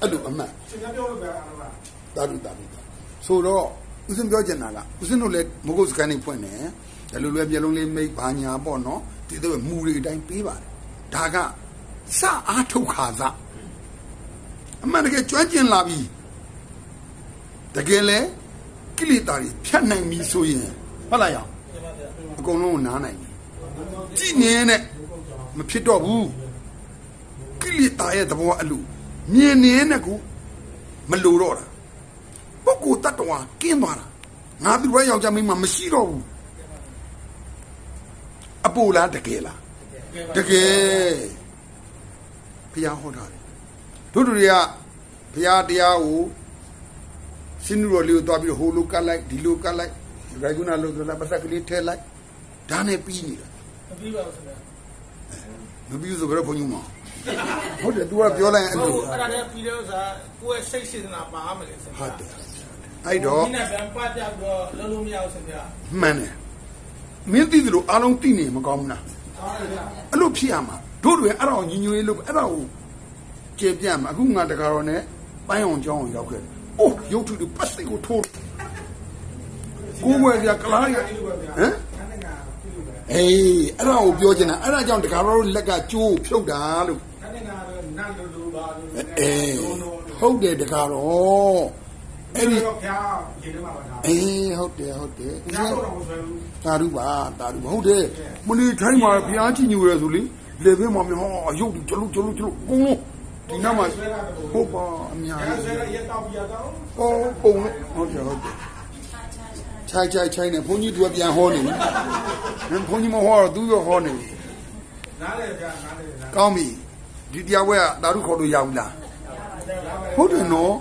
အဲ့လိုအမှန်ရှင်များပြောလို့ပဲအားလုံးကတာရုတာရုတာဆိုတော့ဦးစင်ပြောချင်တာကဦးစင်တို့လည်းမဟုတ်စကန်နေဖွင့်တယ်ဒါလိုလွယ်မျိုးလုံးလေးမိတ်ဘာညာပေါ့နော်ဒီတော့မူတွေအတိုင်းပေးပါတယ်ဒါကစအားထုတ်ခါစအမှန်တကယ်ကျွမ်းကျင်လာပြီတကယ်လဲကိလေသာတွေဖြတ်နိုင်ပြီဆိုရင်ဟုတ်လားရောအကုန်လုံးကိုနားနိုင်ပြီကြည်နေနဲ့မဖြစ်တော့ဘူးကိလေသာရဲ့သဘောအဲ့လို မြင်နေနဲ့ကိုမလိုတော့တာပုဂ္ဂိုလ်တ attva ကင်းသွားတာငါသူရဲယောက်ျားမင်းမမရှိတော့ဘူးအပူလားတကယ်လားတကယ်ဘုရားဟောတာတယ်တို့တို့တွေကဘုရားတရားကိုရှင်းလို့လေးကိုတွားပြီးဟိုလိုကတ်လိုက်ဒီလိုကတ်လိုက်ရိုက်ကုနာလို့ဆိုလာပတ်သက်ကလေးထဲလိုက်ဒါနဲ့ပြီးနေတာမပြီးပါဘူးခင်ဗျာမပြီးဆိုဘယ်တော့ဘုန်းကြီးမ ဟုတ်တယ် तू ကပြောလိုက်အဲ့ဟုလိုတ်အဲ့ဒါလည်းပြီးတော့ဆိုကိုယ့်ရဲ့စိတ်စေတနာပါမယ်လေဆင်ဟုတ်တယ်အဲ့တော့ဒီနေ့ဗန်ပတ်ပြတော့လုံးလုံးမရအောင်ဆင်ပြမှန်တယ်မင်းသိသလိုအားလုံးသိနေမကောင်းဘူးလားအားရရအဲ့လိုဖြစ်ရမှာတို့တွေအဲ့ဒါကိုညီညွတ်ရေးလုပ်အဲ့ဒါကိုကျေပြတ်မှာအခုငါတကားတော့ ਨੇ ပိုင်းအောင်ကြောင်းအောင်ရောက်ခဲ့တယ်။အိုးရုပ်ထုတွေပတ်စိတ်ကိုထိုးကိုယ်ွယ်ပြကလားရဟမ်ခန်းငါပြုလို့ပဲ အေးအဲ့ဒါကိုပြောချင်တာအဲ့ဒါကြောင့်တကားတော့လက်ကကျိုးဖြုတ်တာလို့ခန်းငါတော့နတ်လူလူပါလို့အေးဟုတ်တယ်တကားတော့အဲ့ဒီတော့ဖျားရေထဲမှာပါထားအေးဟုတ်တယ်ဟုတ်တယ်ညတော့တော့ဆွဲဘူးတာရုပါတာရုပါဟုတ်တယ်မလီထိုင်းမှာဘုရားကြည်ညိုရဲဆိုလေလေဘင်းမှာမြေဟောရုပ်ကျလို့ကျလို့ကျလို့ကုန်းလို့ဒီနားမှာဟုတ်ပါအများအဲကြီးဆွဲရရက်တော့ပြရတော့ဟောပုံလို့ဟုတ်တယ်ဟုတ်တယ် ခြိုက်ခြိုက်ခြိုက်နေဘုန်းကြီးသူကပြန်ဟောနေပြီဘုန်းကြီးမဟောတော့သူရောဟောနေပြီနားလေဗျာနားလေနားကောင်းပြီဒီတရားဝဲကတာရုခေါ်လို့ရဘူးလားဟုတ်တယ်နော်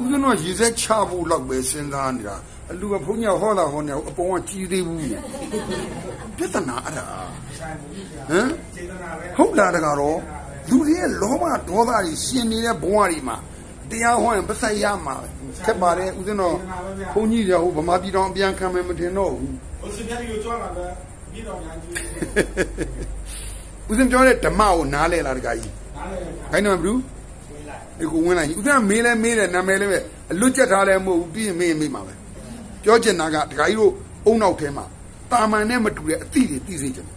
ဦးဇင်းတို့ရေစက်ချဖို့လောက်ပဲစဉ်းစားနေတာအလူကဘုန်းကြီးဟောတာဟောနေအပေါ်ကကြီးသေးဘူးပြဿနာအဲ့ဒါဆိုင်ဘူးဗျာဟမ်စေတနာပဲဟုတ်လားတကတော့လူတွေရဲ့လောဘဒေါသတွေရှင်နေတဲ့ဘဝတွေမှာ တရားဟောရင်ပတ်သက်ရမှာခက်ပါတယ်ဦးဇင်းတော်ဘုန်းကြီးတွေဟိုဗမာပြည်တော်အပြန်ခံမယ်မထင်တော့ဘူးဟိုစပြတ်ပြီးကြွားလာတယ်ပြီးတော့ညာကြီးဦးဇင်းပြောတဲ့ဓမ္မကိုနားလဲလားတကကြီးနားလေခိုင်းတော့မဘူးဒီကိုဝင်လာကြီးဦးဇင်းကမေးလဲမေးတယ်နာမည်လည်းပဲအလွတ်ကျက်ထားလဲမဟုတ်ဘူးပြီးရင်မေးရင်မေးမှာပဲပြောချင်တာကတကကြီးတို့အုံနောက်ထဲမှာတာမန်နဲ့မတူတဲ့အသည့်တွေသိစေချင်တယ်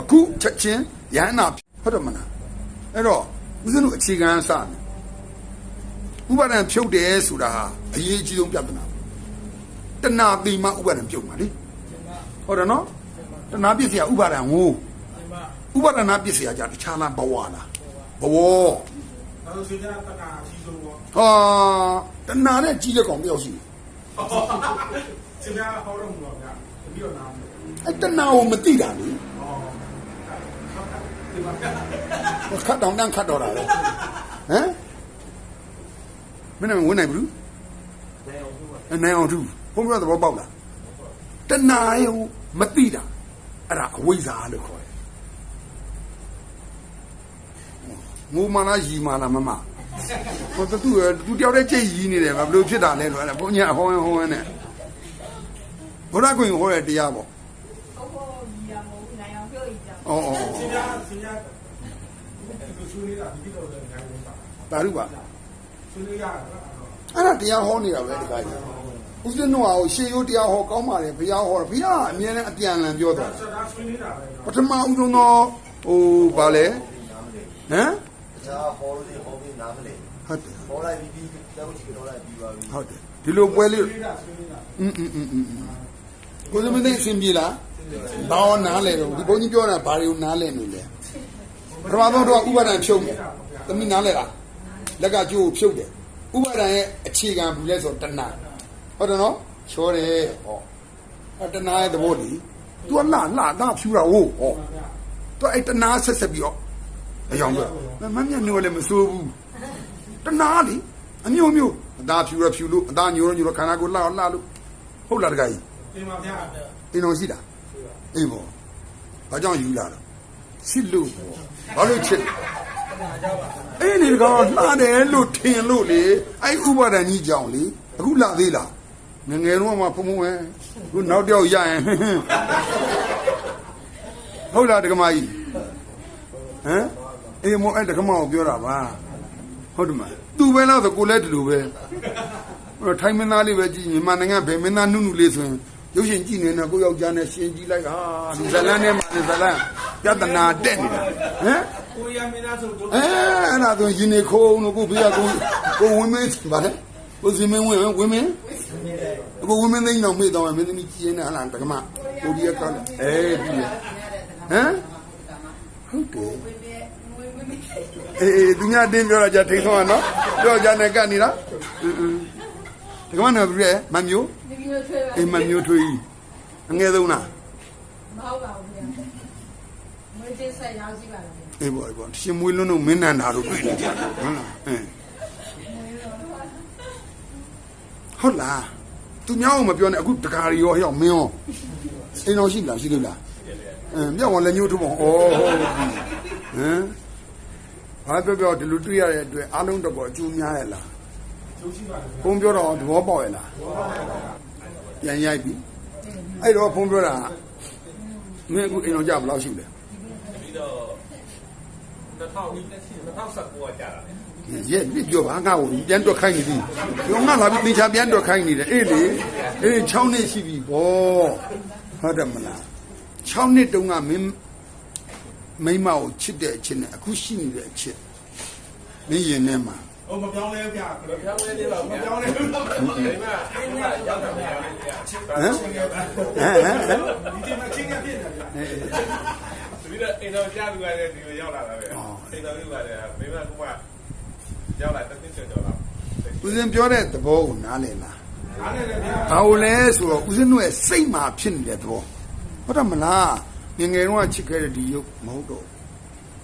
အခုချက်ချင်းရဟန္တာဟုတ်တယ်မလားအဲ့တော့ဦးဇင်းတို့အခြေခံအစမယ် ဥပါဒံဖြုတ်တယ်ဆိုတာဟာအရေးအကြီးဆုံးပြဿနာတဏှာတိမဥပါဒံဖြုတ်မှာလေဟုတ်တယ်နော်တဏှာပြစ်စရာဥပါဒံဟိုဒီမှာဥပါဒနာပြစ်စရာကြတခြားလားဘဝလားဘဝတော့စေတနာတနာအစီဆုံးပေါ့ဟာတဏှာနဲ့ကြီးတဲ့ကောင်တယောက်ရှိတယ်စေတနာဟောတော့မှာဗျာပြီးတော့နားမယ်အဲတဏှာကိုမသိတာလေဩဒီမှာဗျာခတ်တောင်တန်းခတ်တော့တာလေဟမ် မင်းလည်းဝင်နိုင်ဘူးအဲနိုင်အောင်သူဘုံပြောသဘောပေါက်လားတဏှာရောမသိတာအဲ့ဒါအဝိဇ္ဇာလို့ခေါ်တယ်ငိုမလားရီမလားမမဟိုတူတူတယောက်တည်းကြိတ်ရီနေတယ်ဘယ်လိုဖြစ်တာလဲလို့အဲ့ဒါဘုန်းကြီးအဟောင်းဟောင်းနဲ့ဘုရားကိုဟောတဲ့တရားပေါ့ဟုတ်ဟုတ်ညီရမို့နိုင်အောင်ပြောอีกကြောင်အော်အော်စေတနာစေတနာဒီဆွေးနေတာပြီးတော့လည်းခိုင်းလို့ပါ တာရုပါ ဆွေးရတာ အဲ့ဒါတရားဟောနေတာပဲဒီကကြီးဦးဇင်းတို့ဟာရှေးရိုးတရားဟောကောင်းပါလေဘုရားဟောတယ်ဘုရားကအမြဲတမ်းအပြန်အလှန်ပြောတာ ဆက်တာဆွေးနေတာပဲ ပထမဦးဆုံးတော့ဟိုဗာလေဟမ် တရားဟောလို့ဒီဟောပြီးနားမလဲ ဟုတ်တယ် ဟောလိုက်ပြီးပြီးတောက်ချီတော့လိုက်ပြီးပါပြီ ဟုတ်တယ်ဒီလိုပွဲလေး ဆွေးနေတာဆွေးနေတာ อืมอืมอืมอืมကိုယ်သမီးသိအဆင်ပြေလားဘာဝနားလဲတော့ဒီဘုန်းကြီးပြောတာဘာတွေကိုနားလဲနေလဲပထမဆုံးတော့ဥပါဒံဖြုတ်တယ်သမီးနားလဲလား လက်ကကျိုးကိုဖြုတ်တယ်ဥပါဒံရဲ့အခြေခံဘူးလဲဆိုတဏှာဟုတ်တယ်နော်ချောတယ်ဟောအတဏှာရဲ့သဘောတည်း तू ကလှလှလှဖြူတာဟုတ်ဟောသူအဲ့တနာဆက်ဆက်ပြီးတော့အယောင်ပြောမမမြတ်ညိုလည်းမစိုးဘူးတနာလေအမျိုးမျိုးအသားဖြူရဖြူလို့အသားညိုရညိုရခန္ဓာကိုယ်လှလှလို့ဟုတ်လားတခါကြီးတင်ပါဗျာအင်းတော်ရှိတာအေးပေါ့ဘာကြောင့်ယူလာတော့ချစ်လို့ပေါ့ဘာလို့ချစ် အေးလေတကောင်လှတယ်လို့ထင်လို့လေအဲ့ဥပါဒဏ်ကြီးကြောင့်လေအခုလှသေးလားငယ်ငယ်တော့မှဖုံဖုံပဲခုနောက်တယောက်ရရင်ဟုတ်လားတက္ကမကြီးဟမ်အေးမောအဲ့တက္ကမကိုပြောတာပါဟုတ်တယ်မလားသူပဲလားဆိုကိုလည်းဒီလိုပဲအဲ့တော့ထိုင်းမင်းသားလေးပဲကြည့်မြန်မာနိုင်ငံဘယ်မင်းသားနုနုလေးဆိုရင်ရုပ်ရှင်ကြည့်နေတာကိုယောက်ျားနဲ့ရှင်ကြည့်လိုက်ဟာဒီဇလန်းထဲမှာဒီဇလန်းပြဿနာတက်နေတာဟမ် ကိုရမင်းသားဆိုတို့ အဲအဲ့ဒါဆိုရင်နေခိုးလို့ကိုဘေးကကိုကိုဝင်းမင်းဗါလဲကိုစင်မင်းဝင်းဝင်းမင်းကိုဝင်းမင်းသိန်းတော့မေ့တော့မင်းသမီးကြီးနေဟလားတက္ကမကိုဒီရကောင်းအဲဒီဟမ်ဟုတ်တယ်အေးသူများတင်းပြောတာじゃထိဆုံးอ่ะเนาะပြောကြနဲ့ကတ်နေတာအင်းအင်းတက္ကမနော်ပြည့်မမျိုး ဒီလိုထွေးပါ အိမ်မမျိုးထွေးကြီးအငယ်ဆုံးလား မဟုတ်ပါဘူးဗျာမွေးသေးဆက်ရောက်စီပါလားဗျာ အေးပေါ့အေးပေါ့ရှင်မွေးလုံးတို့မင်းနန္တာတို့တွေ့နေကြတယ်ဟုတ်လားအင်းဟုတ်လားသူများအောင်မပြောနဲ့အခုတကားရီရောဟဲ့မင်းရောအိမ်တော်ရှိလားရှိလို့လားအင်းမြောက်ဝင်လည်းညှို့ထုတ်ပါဩဟုတ်ပြီဟမ်ဘာပြောပြောဒီလိုတွေ့ရတဲ့အတွက်အားလုံးတော့အကျိုးများရဲ့လားကျိုးရှိပါတယ်ဘုံပြောတော့သဘောပေါက်ရဲ့လားပြန်ရိုက်ပြီအဲ့တော့ဘုံပြောတာမင်းအခုအိမ်တော်ကြဘယ်လောက်ရှိလဲပြီးတော့2020 2019ကြာတာလေရဲ့ပြပြောပါငါ့ကိုပြန်တွက်ခိုင်းနေပြီပြောငါလာပြီးသင်္ချာပြန်တွက်ခိုင်းနေတယ်အေးလေအေး6နှစ်ရှိပြီဗောဟုတ်တယ်မလား6နှစ်တုန်းကမင်းမိမကိုချစ်တဲ့အချစ်နဲ့အခုရှိနေတဲ့အချစ်မင်းရင်ထဲမှာဟိုမပြောင်းလဲဗျာဘယ်ပြောင်းလဲနေပါ့မဗျာပြောင်းလဲဘူးဟဒီမှာအင်းကရောက်တာဗျာဟမ်ဟမ်ဟမ်ဒီတင်မချင်းကပြည့်တယ်ဗျာပြီးတော့အင်းတော့ကြာပြီးပါတယ်ဒီလိုရောက်လာတာပဲ အင်းတော်ပြီးပါတယ်မိမကမှရောက်လာတစ်နှစ်ကျော်တော့ဦးစင်ပြောတဲ့သဘောကိုနားလည်လားအားနဲ့လည်းဗျာဘာလို့လဲဆိုတော့ဦးစင်းတို့ရဲ့စိတ်မှာဖြစ်နေတဲ့သဘောဟုတ်တယ်မလားငယ်ငယ်တုန်းကချစ်ခဲ့တဲ့ဒီရုပ်မဟုတ်တော့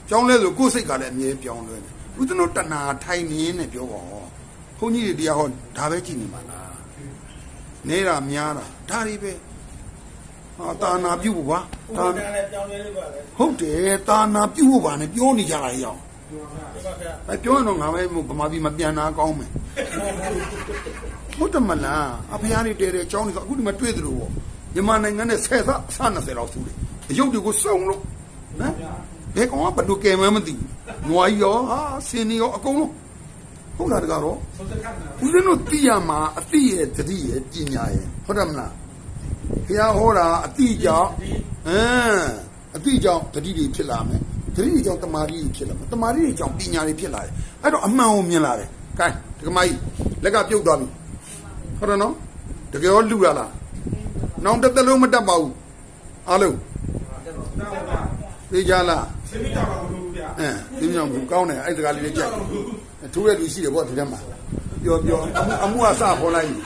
ကြောင်းလဲဆိုကိုယ်စိတ်ကလည်းအမြဲပြောင်းလဲတယ်ဦးစင်းတို့တဏှာထိုင်နေနဲ့ပြောပါဦးဘုန်းကြီးတွေတရားဟောဒါပဲကြည့်နေမှာလားနေတာများတာဒါတွေပဲ ဟာတာနာပြုတ်ဖို့ပါကိုတာယ်ကလည်းပြောင်းလဲလို့ပါလေဟုတ်တယ်တာနာပြုတ်ဖို့ပါနဲ့ပြောနေကြတာရောပြောပါဗျာအဲပြောရင်တော့ငါပဲဗမာပြည်မပြန်တာကောင်းမယ်ဟုတ်တယ်မလားအဖေရားတွေတဲတဲ့အကြောင်းတွေဆိုအခုဒီမှာတွေ့သလိုပေါ့မြန်မာနိုင်ငံနဲ့ဆယ်သအဆ20လောက်စုတယ်အယုတ်တွေကိုစုံလို့ဟမ်ဘယ်ကောင်ကဘယ်လိုကဲမှန်းမသိဘူးငွားကြီးရောဟာစင်နေရောအကုန်လုံးဟုတ်လားတကားတော့ဆုံးစခတ်နာဦးဇင်းတို့သိရမှာအတိရဲ့တတိရဲ့ပညာရဲ့ဟုတ်တယ်မလား ဘုရားဟောတာအတိကြောင့်အင်းအတိကြောင့်တတိတွေဖြစ်လာမယ်တတိတွေကြောင့်တမာတိတွေဖြစ်လာမယ်တမာတိတွေကြောင့်ပညာတွေဖြစ်လာတယ်အဲ့တော့အမှန်ကိုမြင်လာတယ်ကဲဒကမကြီးလက်ကပြုတ်သွားပြီဟုတ်တယ်နော်တကယ်ရောလူရလားနောင်တစ်သက်လုံးမတက်ပါဘူးအားလုံးတော့ဗျာသိကြလားစမိတာပါဘူးဗျာအင်းဒီမြောင်ဘူးကောင်းတယ်အဲ့ဒီစကားလေးလေးကြိုက်တယ်ထိုးရလူရှိတယ်ပေါ့ဒီထဲမှာပြောပြောအမှုအမှုအစခေါ်လိုက်ပြီ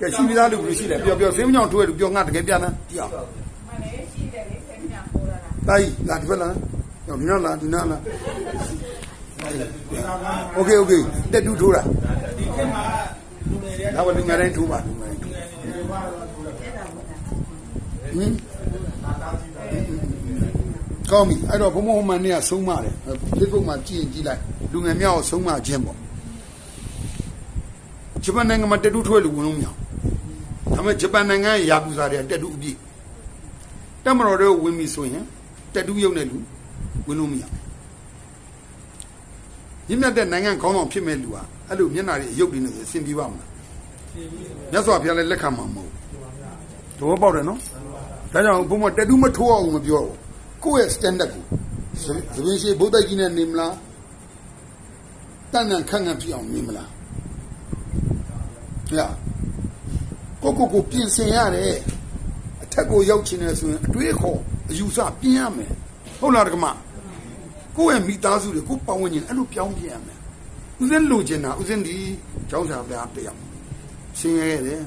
ကဲရှိပြီးသားလူလူရှိတယ်ပျော်ပျော်ဆေးမညောင်ထိုးရလူပျော်ငါတကယ်ပြန်လားတိအောင်မလေးရှိတယ်လေဆေးမညောင်ထိုးရတာတိုင်းလာဒီဘက်လားဒီနောက်လားဒီနောက်လား okay okay တက်တူထိုးတာဒီခေတ်မှာလူငယ်တွေကဒါကလူငယ်တိုင်းထိုးပါလူငယ်တိုင်းထိုးဟင်ကောင်းပြီအဲ့တော့ဘုံဘုံမှန်နေကဆုံးမတယ် Facebook မှာကြည့်ရင်ကြည့်လိုက်လူငယ်မြောက်ဆုံးမခြင်းပေါ့ဂျပန်နိုင်ငံမှာတက်တူထိုးရလူဝင်လုံးမြောက် ဒါပေမဲ့ဂျပန်နိုင်ငံရဲ့ယာကူဇာတွေကတက်တူအပြည့်တက်မတော်တွေဝင်ပြီဆိုရင်တက်တူရုပ်နဲ့လူဝင်လို့မရရင်းမြတ်တဲ့နိုင်ငံခေါင်းဆောင်ဖြစ်မဲ့လူဟာအဲ့လိုမျက်နှာတွေရုပ်တွေနဲ့အဆင်ပြေပါမလားမြတ်စွာဘုရားလည်းလက်ခံမှာမဟုတ်ဘူးသဘောပေါက်တယ်နော်ဒါကြောင့်ဘုံမတက်တူမထိုးအောင်မပြောဘူးကိုယ့်ရဲ့ standard ကိုသဘင်ရှိဘုဒ္ဓကြီးနဲ့နေမလားတန်တန်ခန့်ခန့်ဖြစ်အောင်နေမလားဟဲ့ ကိုကိုကိုပြင်ဆင်ရတယ်အထက်ကိုရောက်ချင်တယ်ဆိုရင်အတွေးခေါ်အယူဆပြင်ရမယ်ဟုတ်လားတက္ကမကိုယ့်ရဲ့မိသားစုတွေကိုယ်ပတ်ဝန်းကျင်အဲ့လိုပြောင်းပြင်ရမယ်ဦးစင်းလိုချင်တာဦးစင်းဒီကျောင်းဆရာပြားတရားဆင်းရဲရတယ်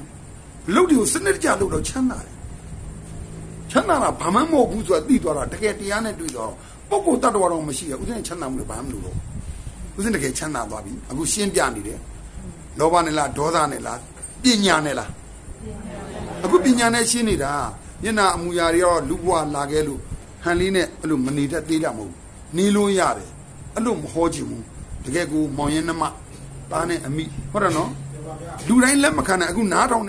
လုပ်တွေကိုစနစ်တကျလုပ်တော့ချမ်းသာတယ်ချမ်းသာတာဘာမှမဟုတ်ဘူးဆိုတာသိသွားတာတကယ်တရားနဲ့တွေ့တော့ပုဂ္ဂိုလ်တ attva တော့မရှိရဦးဇင်းချမ်းသာမှုလည်းဘာမှမလို့တော့ဦးဇင်းတကယ်ချမ်းသာသွားပြီအခုရှင်းပြနေတယ်လောဘနဲ့လားဒေါသနဲ့လားပညာနဲ့လား အခုပညာနဲ့ရှင်းနေတာမျက်နာအမူအရာတွေတော့လူဘဝလာခဲ့လို့ဟန်လေးနဲ့အဲ့လိုမနေတတ်သေးတာမဟုတ်ဘူးနေလို့ရတယ်အဲ့လိုမဟောချင်ဘူးတကယ်ကိုမောင်ရင်နှမသားနဲ့အမိဟုတ်တယ်နော်လူတိုင်းလက်မခံနိုင်အခုနားထောင်နေ